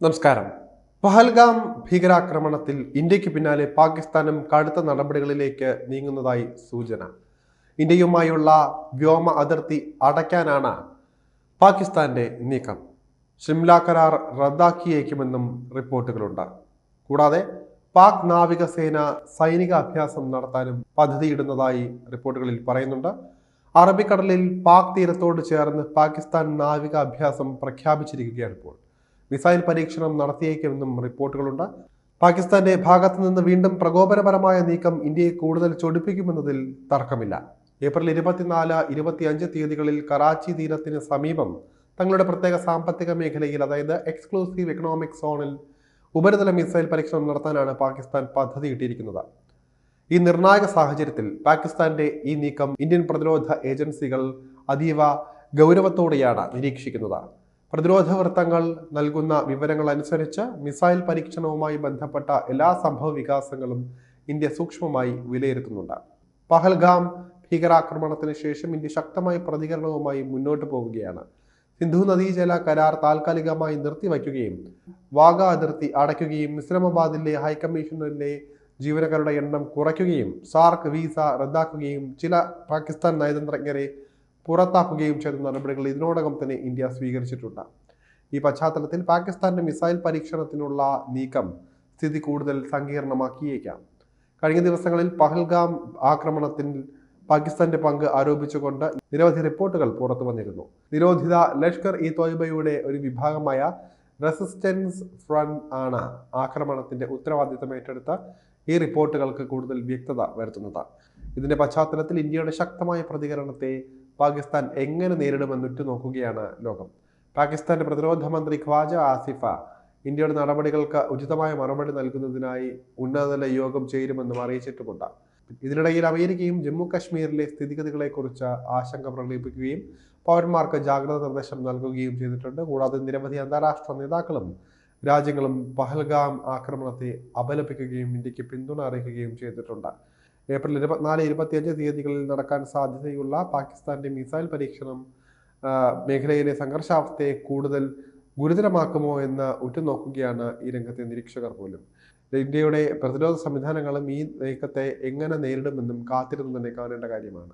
നമസ്കാരം. പഹൽഗാം ഭീകരാക്രമണത്തിൽ ഇന്ത്യയ്ക്ക് പിന്നാലെ പാകിസ്ഥാനും കടുത്ത നടപടികളിലേക്ക് നീങ്ങുന്നതായി സൂചന. ഇന്ത്യയുമായുള്ള വ്യോമ അതിർത്തി അടയ്ക്കാനാണ് പാകിസ്ഥാന്റെ നീക്കം. ഷിംല കരാർ റദ്ദാക്കിയേക്കുമെന്നും റിപ്പോർട്ടുകളുണ്ട്. കൂടാതെ പാക് നാവികസേന സൈനിക അഭ്യാസം നടത്താനും പദ്ധതിയിടുന്നതായി റിപ്പോർട്ടുകളിൽ പറയുന്നുണ്ട്. അറബിക്കടലിൽ പാക് തീരത്തോട് ചേർന്ന് പാകിസ്ഥാൻ നാവിക അഭ്യാസം പ്രഖ്യാപിച്ചിരിക്കുകയാണ് ഇപ്പോൾ. മിസൈൽ പരീക്ഷണം നടത്തിയേക്കുമെന്നും റിപ്പോർട്ടുകളുണ്ട്. പാകിസ്ഥാന്റെ ഭാഗത്തു നിന്ന് വീണ്ടും പ്രകോപനപരമായ നീക്കം ഇന്ത്യയെ കൂടുതൽ ചൊടിപ്പിക്കുമെന്നതിൽ തർക്കമില്ല. ഏപ്രിൽ ഇരുപത്തിനാല് ഇരുപത്തിയഞ്ച് തീയതികളിൽ കറാച്ചി തീരത്തിന് സമീപം തങ്ങളുടെ പ്രത്യേക സാമ്പത്തിക മേഖലയിൽ അതായത് എക്സ്ക്ലൂസീവ് എക്കണോമിക് സോണിൽ ഉപരിതല മിസൈൽ പരീക്ഷണം നടത്താനാണ് പാകിസ്ഥാൻ പദ്ധതിയിട്ടിരിക്കുന്നത് ഈ നിർണായക സാഹചര്യത്തിൽ പാകിസ്ഥാന്റെ ഈ നീക്കം ഇന്ത്യൻ പ്രതിരോധ ഏജൻസികൾ അതീവ ഗൗരവത്തോടെയാണ് നിരീക്ഷിക്കുന്നത്. പ്രതിരോധ വൃത്തങ്ങൾ നൽകുന്ന വിവരങ്ങൾ അനുസരിച്ച് മിസൈൽ പരീക്ഷണവുമായി ബന്ധപ്പെട്ട എല്ലാ സംഭവ വികാസങ്ങളും ഇന്ത്യ സൂക്ഷ്മമായി വിലയിരുത്തുന്നുണ്ട്. പഹൽഗാം ഭീകരാക്രമണത്തിന് ശേഷം ഇന്ത്യ ശക്തമായ പ്രതികരണവുമായി മുന്നോട്ട് പോവുകയാണ്. സിന്ധു നദീജല കരാർ താൽക്കാലികമായി നിർത്തിവയ്ക്കുകയും വാഗ അതിർത്തി അടയ്ക്കുകയും ഇസ്ലാമാബാദിലെ ഹൈക്കമ്മീഷനിലെ ജീവനക്കാരുടെ എണ്ണം കുറയ്ക്കുകയും സാർക്ക് വിസ റദ്ദാക്കുകയും ചില പാകിസ്ഥാൻ നയതന്ത്രജ്ഞരെ പുറത്താക്കുകയും ചെയ്ത നടപടികൾ ഇതിനോടകം തന്നെ ഇന്ത്യ സ്വീകരിച്ചിട്ടുണ്ട്. ഈ പശ്ചാത്തലത്തിൽ പാകിസ്ഥാന്റെ മിസൈൽ പരീക്ഷണത്തിനുള്ള നീക്കം സ്ഥിതി കൂടുതൽ സങ്കീർണമാക്കിയേക്കാം. കഴിഞ്ഞ ദിവസങ്ങളിൽ പഹൽഗാം ആക്രമണത്തിൽ പാകിസ്ഥാന്റെ പങ്ക് ആരോപിച്ചുകൊണ്ട് നിരവധി റിപ്പോർട്ടുകൾ പുറത്തു വന്നിരുന്നു. നിരോധിത ലഷ്കർ ഇ തോയ്ബയുടെ ഒരു വിഭാഗമായ റെസിസ്റ്റൻസ് ഫ്രണ്ട് ആണ് ആക്രമണത്തിന്റെ ഉത്തരവാദിത്തം ഏറ്റെടുത്ത ഈ റിപ്പോർട്ടുകൾക്ക് കൂടുതൽ വ്യക്തത വരുത്തുന്നത്. ഇതിന്റെ പശ്ചാത്തലത്തിൽ ഇന്ത്യയുടെ ശക്തമായ പ്രതികരണത്തെ പാകിസ്ഥാൻ എങ്ങനെ നേരിടുമെന്ന് ഉറ്റുനോക്കുകയാണ് ലോകം. പാകിസ്ഥാന്റെ പ്രതിരോധ മന്ത്രി ഖ്വാജ ആസിഫ ഇന്ത്യയുടെ നടപടികൾക്ക് ഉചിതമായ മറുപടി നൽകുന്നതിനായി ഉന്നതതല യോഗം ചേരുമെന്നും അറിയിച്ചിട്ടുമുണ്ട്. ഇതിനിടയിൽ അമേരിക്കയും ജമ്മു കാശ്മീരിലെ സ്ഥിതിഗതികളെക്കുറിച്ച് ആശങ്ക പ്രകടിപ്പിക്കുകയും പൗരന്മാർക്ക് ജാഗ്രതാ നിർദ്ദേശം നൽകുകയും ചെയ്തിട്ടുണ്ട്. കൂടാതെ നിരവധി അന്താരാഷ്ട്ര നേതാക്കളും രാജ്യങ്ങളും പഹൽഗാം ആക്രമണത്തെ അപലപിക്കുകയും ഇന്ത്യയ്ക്ക് പിന്തുണ അറിയിക്കുകയും ചെയ്തിട്ടുണ്ട്. ഏപ്രിൽ ഇരുപത്തിനാല് ഇരുപത്തിയഞ്ച് തീയതികളിൽ നടക്കാൻ സാധ്യതയുള്ള പാകിസ്ഥാന്റെ മിസൈൽ പരീക്ഷണം മേഖലയിലെ സംഘർഷാവസ്ഥയെ കൂടുതൽ ഗുരുതരമാക്കുമോ എന്ന് ഉറ്റുനോക്കുകയാണ് ഈ രംഗത്തെ നിരീക്ഷകർ പോലും. ഇന്ത്യയുടെ പ്രതിരോധ സംവിധാനങ്ങളും ഈ നീക്കത്തെ എങ്ങനെ നേരിടുമെന്നും കാത്തിരുന്ന് തന്നെ കാണേണ്ട കാര്യമാണ്.